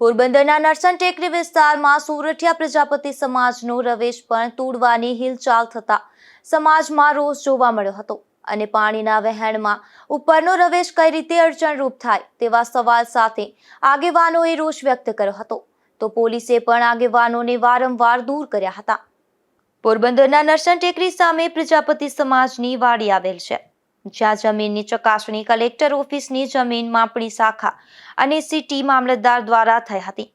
પોરબંદરના નરસન ટેકરી વિસ્તારમાં સુરઠિયા પ્રજાપતિ સમાજનો રવેશ પણ તોડવાની હિલચાલ થતા સમાજમાં રોષ જોવા મળ્યો હતો અને પાણીના વહેણમાં ઉપરનો રવેશ કઈ રીતે અડચણરૂપ થાય તેવા સવાલ સાથે આગેવાનોએ રોષ વ્યક્ત કર્યો હતો. તો પોલીસે પણ આગેવાનોને વારંવાર દૂર કર્યા હતા. પોરબંદરના નરસન ટેકરી સામે પ્રજાપતિ સમાજની વાડી આવેલ છે. જ્યાં જમીનની ચકાસણી કલેક્ટર ઓફિસની જમીન માપણી શાખા અને સિટી મામલતદાર દ્વારા થઈ હતી.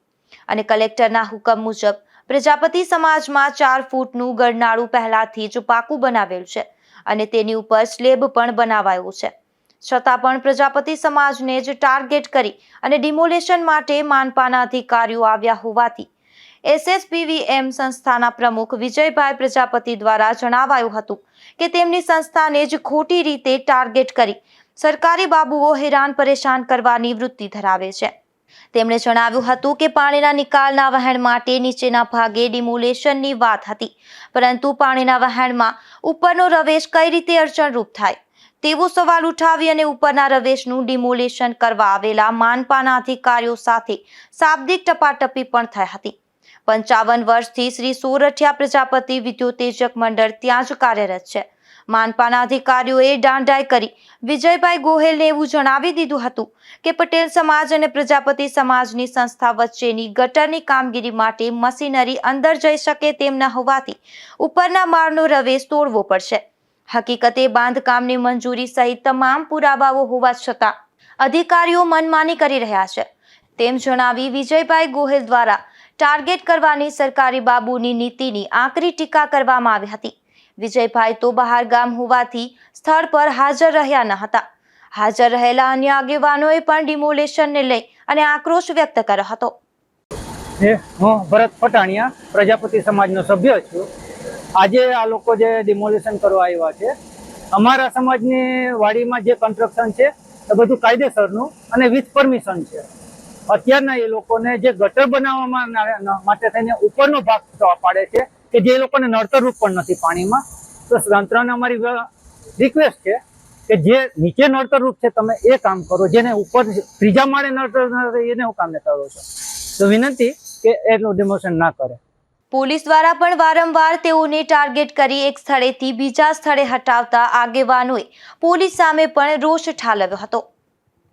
અને કલેક્ટરના હુકમ મુજબ પ્રજાપતિ સમાજમાં ચાર ફૂટનું ગરનાળું પહેલાથી જ પાકું બનાવેલું છે અને તેની ઉપર સ્લેબ પણ બનાવાયો છે. છતાં પણ પ્રજાપતિ સમાજને જ ટાર્ગેટ કરી અને ડિમોલેશન માટે માનપાના અધિકારીઓ આવ્યા હોવાથી એસએસપીવીએમ સંસ્થાના પ્રમુખ વિજયભાઈ પ્રજાપતિ દ્વારા જણાવાયું હતું કે તેમની સંસ્થાને જ ખોટી રીતે ટાર્ગેટ કરી સરકારી બાબુઓ હેરાન પરેશાન કરવાની વૃત્તિ ધરાવે છે. તેમણે જણાવ્યું હતું કે પાણીના નિકાલના વહેણ માટે નીચેના ભાગે ડિમોલેશનની વાત હતી, પરંતુ પાણીના વહેણમાં ઉપરનો રવેશ કઈ રીતે અડચણરૂપ થાય? તેવો સવાલ ઉઠાવી અને ઉપરના રવેશનું ડિમોલેશન કરવા આવેલા માનપાના અધિકારીઓ સાથે શાબ્દિક ટપાટપી પણ થઈ હતી. પંચાવન વર્ષથી શ્રી સોરઠિયા પ્રજાપતિ વિદ્યુતેજક મંડળ ત્યાં જ કાર્યરત છે. માનપાના અધિકારીઓએ દાંડાઈ કરી વિજયભાઈ ગોહેલને એવું જણાવી દીધું હતું કે પટેલ સમાજ અને પ્રજાપતિ સમાજની સંસ્થા વચ્ચેની ગટરની કામગીરી માટે મશીનરી અંદર જઈ શકે તેમ ન હોવાથી ઉપરના માળનો રવેશ તોડવો પડશે. હકીકતે બાંધકામની મંજૂરી સહિત તમામ પુરાવાઓ હોવા છતાં અધિકારીઓ મનમાની કરી રહ્યા છે. તેમ જણાવી વિજયભાઈ ગોહેલ દ્વારા ટાર્ગેટ કરવાની સરકારી બાબુની નીતિની આકરી ટીકા કરવામાં આવી હતી. વિજયભાઈ તો બહાર ગામ હોવાથી સ્થળ પર હાજર રહ્યા ન હતા. હાજર રહેલા અન્ય આગેવાનોએ પણ ડિમોલેશનને લઈ અને આક્રોશ વ્યક્ત કર્યો હતો. હું ભરત પટાણિયા, પ્રજાપતિ સમાજનો સભ્ય છું. આજે આ લોકો જે ડિમોલિશન કરવા આવ્યા છે, અમારા સમાજની વાડીમાં જે કન્સ્ટ્રક્શન છે, એ બધું કાયદેસરનું અને વિથ પરમિશન છે. અત્યારના એ લોકોને જે ગટર બનાવવામાં માટે થઈને ઉપરનો ભાગ પાડે છે, કે જે લોકોને નડતરરૂપ પણ નથી પાણીમાં. તો તંત્રને અમારી રિક્વેસ્ટ છે કે જે નીચે નડતરરૂપ છે, તમે એ કામ કરો. જેને ઉપર ત્રીજા માળે નડતર એને હું કામને કરો છો. તો વિનંતી કે એટલું ડિમોશન ના કરે. પોલીસ દ્વારા પણ વારંવાર તેઓને ટાર્ગેટ કરી એક સ્થળેથી બીજા સ્થળે હટાવતા આગેવાનોએ પોલીસ સામે પણ રોષ ઠાલવ્યો હતો.